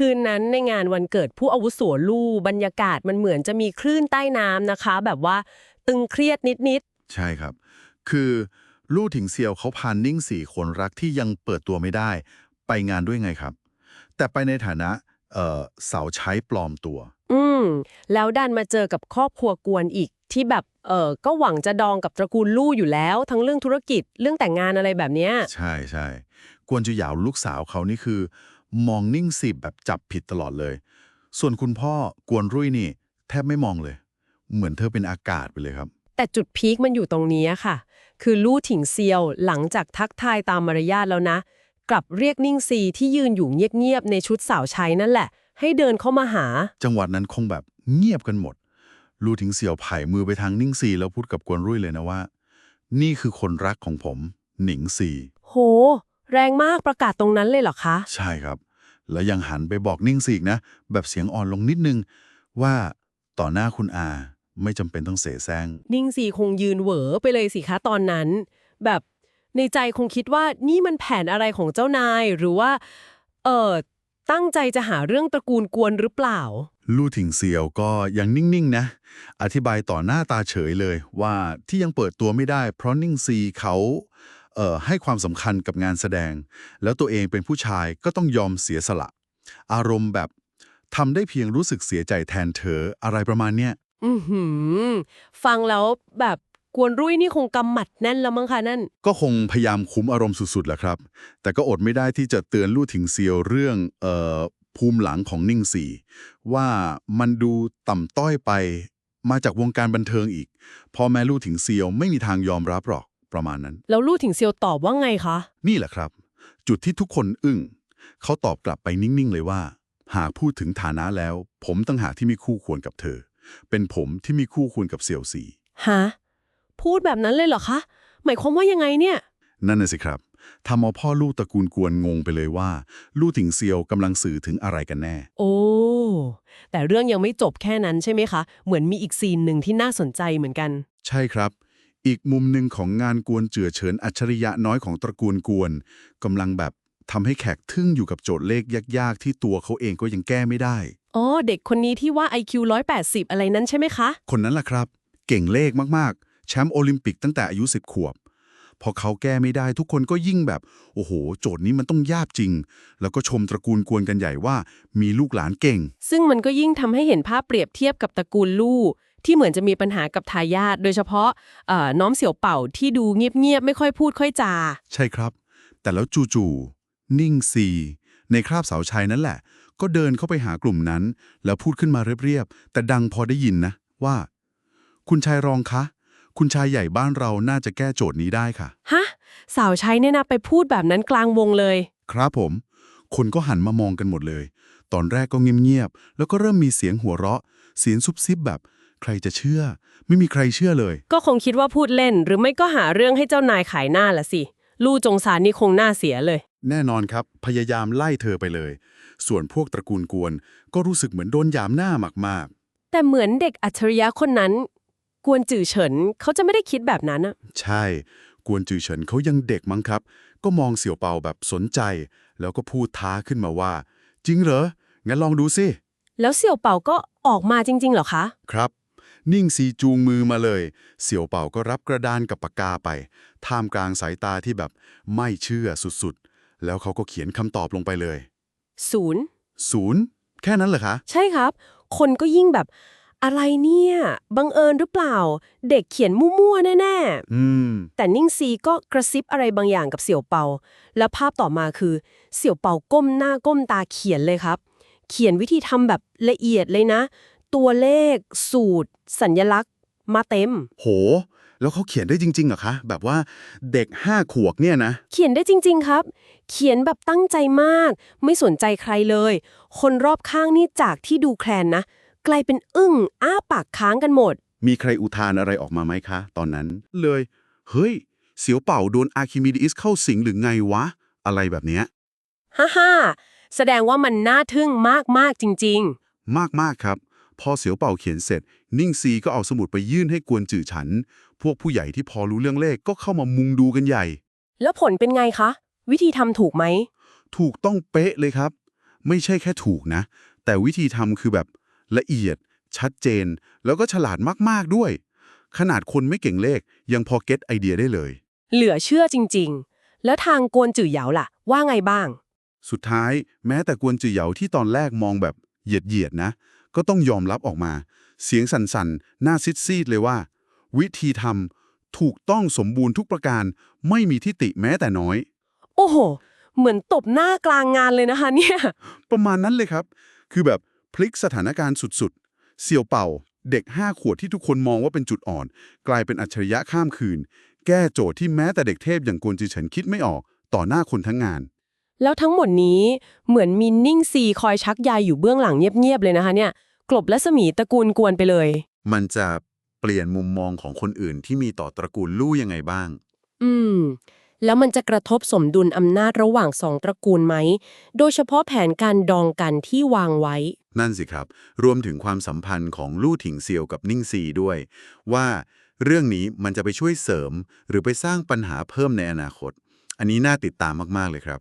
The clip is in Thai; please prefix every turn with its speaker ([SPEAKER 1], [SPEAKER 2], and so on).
[SPEAKER 1] คืนนั้นในงานวันเกิดผู้อาวุโสลู่บรรยากาศมันเหมือนจะมีคลื่นใต้น้ำนะคะ แบบว่าตึงเครียดนิด
[SPEAKER 2] ใช่ครับ คือลู่ถิงเซียวเขาพานิ่งสี่คนรักที่ยังเปิดตัวไม่ได้ ไปงานด้วยไงครับ แต่ไปในฐานะเอ่อเสาใช้ปลอมตัว
[SPEAKER 1] ๆอืม แล้วดันมาเจอกับครอบครัวกวนอีกที่แบบเออก็หวังจะดองกับตระกูลลู่อยู่แล้ว ทั้งเรื่องธุรกิจเรื่องแต่งงานอะไรแบบเนี้ย
[SPEAKER 2] ใช่ใช่กวนจูหยาวลูกสาวเขานี่คือ มองนิ่งสิบแบบจับผิดตลอดเลย ส่วนคุณพ่อกวนรุ่ยนี่ แทบไม่มองเลย เหมือนเธอเป็นอากาศไปเลยครับ
[SPEAKER 1] แต่จุดพีคมันอยู่ตรงนี้ค่ะ คือลู่ถิงเซียวหลังจากทักทายตามมารยาทแล้วนะ กลับเรียกนิ่งซีที่ยืนอยู่เงียบๆในชุดสาวใช้นั่นแหละ ให้เดินเข้ามาหา
[SPEAKER 2] จังหวัดนั้นคงแบบเงียบกันหมด ลู่ถิงเสี่ยวไผ่มือไปทางนิ่งซีแล้วพูดกับกวนรุ่ยเลยนะว่า นี่คือคนรักของผม หนิงซี
[SPEAKER 1] โห แรงมากประกาศตรงนั้นเลยเหรอคะ
[SPEAKER 2] ใช่ครับ แล้วยังหันไปบอกนิ่งซีอีกนะ แบบเสียงอ่อนลงนิดนึง ว่าต่อหน้าคุณอา ไม่จำเป็นต้องเสแสร้ง
[SPEAKER 1] นิ่งซีคงยืนเหวอไปเลยสิคะตอนนั้น แบบในใจคงคิดว่านี่มันแผนอะไรของเจ้านายหรือว่า เออตั้งใจจะหาเรื่องตระกูลกวนหรือเปล่า
[SPEAKER 2] ลู่ถิงเซียวก็ยังนิ่งๆนะ อธิบายต่อหน้าตาเฉยเลยว่าที่ยังเปิดตัวไม่ได้ เพราะนิ่งซีเขาเอ่อ ให้ความสำคัญกับงานแสดง แล้วตัวเองเป็นผู้ชายก็ต้องยอมเสียสละ อารมณ์แบบทำได้เพียงรู้สึกเสียใจแทนเธออะไรประมาณเนี้ย
[SPEAKER 1] อือหือ ฟังแล้วแบบกวนรุ่ยนี่คงกำหมัดแน่นแล้วมั้งคะนั่น
[SPEAKER 2] ก็คงพยายามคุมอารมณ์สุดๆแหละครับ แต่ก็อดไม่ได้ที่จะเตือนลู่ถิงเซียวเรื่องเอ่อภูมิหลังของนิ่งสีว่ามันดูต่ำต้อยไป มาจากวงการบันเทิงอีกพ่อแม่ลู่ถิงเซียวไม่มีทางยอมรับหรอก ประมาณนั้น
[SPEAKER 1] แล้วลู่ถิงเซียวตอบว่าไงคะ
[SPEAKER 2] นี่แหละครับ จุดที่ทุกคนอึ้งเขาตอบกลับไปนิ่ง ๆ เลยว่า หากพูดถึงฐานะแล้ว ผมตั้งหากที่มีคู่ควรกับเธอ เป็นผมที่มีคู่ควรกับเซียวซี
[SPEAKER 1] ฮะพูดแบบนั้นเลยเหรอคะ หมายความว่ายังไงเนี่ย
[SPEAKER 2] นั่นน่ะสิครับทำเอาพ่อลูกตระกูลกวนงงไปเลยว่า ลู่ถิงเซียวกำลังสื่อถึงอะไรกันแน่
[SPEAKER 1] โอ้ แต่เรื่องยังไม่จบแค่นั้นใช่ไหมคะ เหมือนมีอีกซีนหนึ่งที่น่าสนใจเหมือนกัน
[SPEAKER 2] ใช่ครับ อีกมุมหนึ่งของงานกวนเจือเฉินอัจฉริยะน้อยของตระกูลกวนกำลังแบบทำให้แขกทึ่งอยู่กับโจทย์เลขยากๆ ที่ตัวเขาเองก็ยังแก้ไม่ได้
[SPEAKER 1] อ๋อ เด็กคนนี้ที่ว่า IQ 180 อะไรนั้นใช่ไหมคะ
[SPEAKER 2] คนนั้นล่ะครับ เก่งเลขมากๆ แชมป์โอลิมปิกตั้งแต่อายุ 10 ขวบ พอเขาแก้ไม่ได้ทุกคนก็ยิ่งแบบ โอ้โห โจทย์นี้มันต้องยากจริง แล้วก็ชมตระกูลกวนกันใหญ่ว่ามีลูกหลานเก่ง
[SPEAKER 1] ซึ่งมันก็ยิ่งทำให้เห็นภาพเปรียบเทียบกับตระกูลลู่ ที่เหมือนจะมีปัญหากับทายาทโดยเฉพาะเอ่อน้อมเสี่ยวเป่าที่ดูเงียบๆไม่ค่อยพูดค่อยจา
[SPEAKER 2] ใช่ครับ แต่แล้วจู่ๆนิ่งซีในคราบสาวชัยนั่นแหละ ก็เดินเข้าไปหากลุ่มนั้น แล้วพูดขึ้นมาเรียบๆแต่ดังพอได้ยินนะว่า คุณชายรองคะคุณชายใหญ่บ้านเราน่าจะแก้โจทย์นี้ได้ค่ะ
[SPEAKER 1] ฮะ สาวใช้เนี่ยนะไปพูดแบบนั้นกลางวงเลย
[SPEAKER 2] ครับผม คนก็หันมามองกันหมดเลย ตอนแรกก็เงียบๆ แล้วก็เริ่มมีเสียงหัวเราะ เสียงซุบซิบแบบ ใครจะเชื่อ ไม่มีใครเชื่อเลย
[SPEAKER 1] ก็คงคิดว่าพูดเล่น หรือไม่ก็หาเรื่องให้เจ้านายขายหน้าละสิ ลู่จงซานนี่คงหน้าเสียเลย
[SPEAKER 2] แน่นอนครับ พยายามไล่เธอไปเลย ส่วนพวกตระกูลกวน ก็รู้สึกเหมือนโดนยามหน้ามากๆ
[SPEAKER 1] แต่เหมือนเด็กอัจฉริยะคนนั้น กวนจื่อเฉินเขาจะไม่ได้คิดแบบนั้นอะ
[SPEAKER 2] ใช่ กวนจือเฉินเขายังเด็กมั้งครับ ก็มองเสี่ยวเปาแบบสนใจ แล้วก็พูดท้าขึ้นมาว่า จริงเหรอ งั้นลองดูสิ
[SPEAKER 1] แล้วเสี่ยวเป่าก็ออกมาจริงๆเหรอคะ
[SPEAKER 2] ครับ นิ่งซีจูงมือมาเลย เสี่ยวเป่าก็รับกระดานกับปากกาไป ท่ามกลางสายตาที่แบบไม่เชื่อสุดๆ แล้วเขาก็เขียนคำตอบลงไปเลย
[SPEAKER 1] ศูนย์
[SPEAKER 2] ศูนย์แค่นั้นเหรอคะ
[SPEAKER 1] ใช่ครับ คนก็ยิ่งแบบอะไรเนี่ย บังเอิญหรือเปล่า เด็กเขียนมั่วๆแน่
[SPEAKER 2] อืม
[SPEAKER 1] ๆแต่นิ่งซีก็กระซิบอะไรบางอย่างกับเสี่ยวเปา แล้วภาพต่อมาคือ เสี่ยวเปาก้มหน้าก้มตาเขียนเลยครับ เขียนวิธีทำแบบละเอียดเลยนะ ตัวเลข สูตร สัญญลักษณ์ มาเต็ม
[SPEAKER 2] โห แล้วเขาเขียนได้จริงๆเหรอคะ แบบว่าเด็กห้าขวบเนี่ยนะ
[SPEAKER 1] เขียนได้จริง ๆ ครับ เขียนแบบตั้งใจมาก ไม่สนใจใครเลย คนรอบข้างนี่จากที่ดูแคลนนะ กลายเป็นอึ้ง อ้าปากค้างกันหมด
[SPEAKER 2] มีใครอุทานอะไรออกมาไหมคะ ตอนนั้น เลย เฮ้ย เสียวเป่าโดนอาร์คิมิดีสเข้าสิงหรือไงวะ อะไรแบบเนี้ย
[SPEAKER 1] ฮ่าฮ่าแสดงว่ามันน่าทึ่งมากๆจริง
[SPEAKER 2] มากมากๆครับ พอเสียวเป่าเขียนเสร็จ นิ่งซีก็เอาสมุดไปยื่นให้กวนจื่อฉัน พวกผู้ใหญ่ที่พอรู้เรื่องเลขก็เข้ามามุงดูกันใหญ่
[SPEAKER 1] ๆแล้วผลเป็นไงคะ วิธีทำถูกไหม
[SPEAKER 2] ถูกต้องเป๊ะเลยครับ ไม่ใช่แค่ถูกนะ แต่วิธีทำคือแบบละเอียด ชัดเจน แล้วก็ฉลาดมากๆด้วย ขนาดคนไม่เก่งเลขยังพอเก็ตไอเดียได้เลย
[SPEAKER 1] เหลือเชื่อจริง ๆ แล้วทางกวนจื่อเหยาล่ะ ว่าไงบ้าง
[SPEAKER 2] สุดท้ายแม้แต่กวนจือเหยาที่ตอนแรกมองแบบเหยียดเหยียดๆนะ ก็ต้องยอมรับออกมา เสียงสั่นๆ หน้าซีดๆเลยว่า วิธีทำถูกต้องสมบูรณ์ทุกประการ ไม่มีทิฏฐิแม้แต่น้อย
[SPEAKER 1] โอ้โห เหมือนตบหน้ากลางงานเลยนะคะเนี่ย
[SPEAKER 2] ประมาณนั้นเลยครับ คือแบบพลิกสถานการณ์สุดๆ เสี่ยวเป่า เด็ก5ขวดที่ทุกคนมองว่าเป็นจุดอ่อน กลายเป็นอัจฉริยะข้ามคืน แก้โจทย์ที่แม้แต่เด็กเทพอย่างกวนจือเฉินคิดไม่ออก ต่อหน้าคนทั้งงาน
[SPEAKER 1] แล้วทั้งหมดนี้เหมือนมีนิ่งซีคอยชักใยอยู่เบื้องหลังเงียบๆเลยนะคะเนี่ย กลบและสมีตระกูลกวนไปเลย
[SPEAKER 2] มันจะเปลี่ยนมุมมองของคนอื่นที่มีต่อตระกูลลู่ยังไงบ้าง
[SPEAKER 1] อืม แล้วมันจะกระทบสมดุลอำนาจระหว่างสองตระกูลไหม โดยเฉพาะแผนการดองกันที่วางไว้
[SPEAKER 2] นั่นสิครับ รวมถึงความสัมพันธ์ของลู่ถิงเซียวกับนิ่งซีด้วย ว่าเรื่องนี้มันจะไปช่วยเสริม หรือไปสร้างปัญหาเพิ่มในอนาคต อันนี้น่าติดตามมากๆเลยครับ